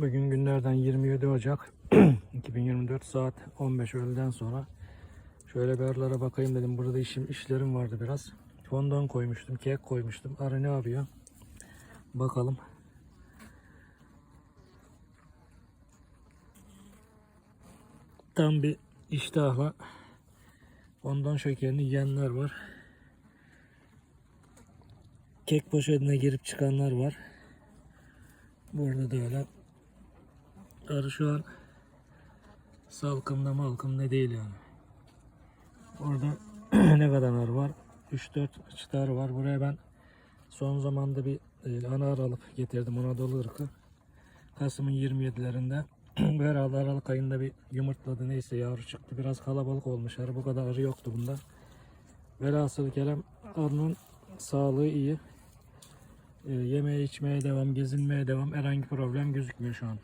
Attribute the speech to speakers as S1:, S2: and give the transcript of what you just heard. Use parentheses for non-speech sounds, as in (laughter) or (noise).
S1: Bugün günlerden 27 Ocak (clears throat) 2024 saat 15 öğleden sonra şöyle bir arılara bakayım dedim. Burada işim işlerim vardı biraz. Fondon koymuştum, kek koymuştum. Arı ne yapıyor? Bakalım. Tam bir iştahla fondon şekerini yiyenler var. Kek poşetine girip çıkanlar var. Burada da öyle. Arı şu an salkımda malkım ne değil yani. Orada (clears throat) ne kadar arı var? 3-4 çıtar var. Buraya ben son zamanda bir e, ana arı alıp getirdim Anadolu ırkı. Kasım'ın 27'lerinde (clears throat) herhalde Aralık ayında bir yumurtladı neyse yavru çıktı. Biraz kalabalık olmuş arı. Bu kadar arı yoktu bunda. Velhasıl kelam arının sağlığı iyi. E, içmeye devam, gezinmeye devam. Herhangi problem gözükmüyor şu an.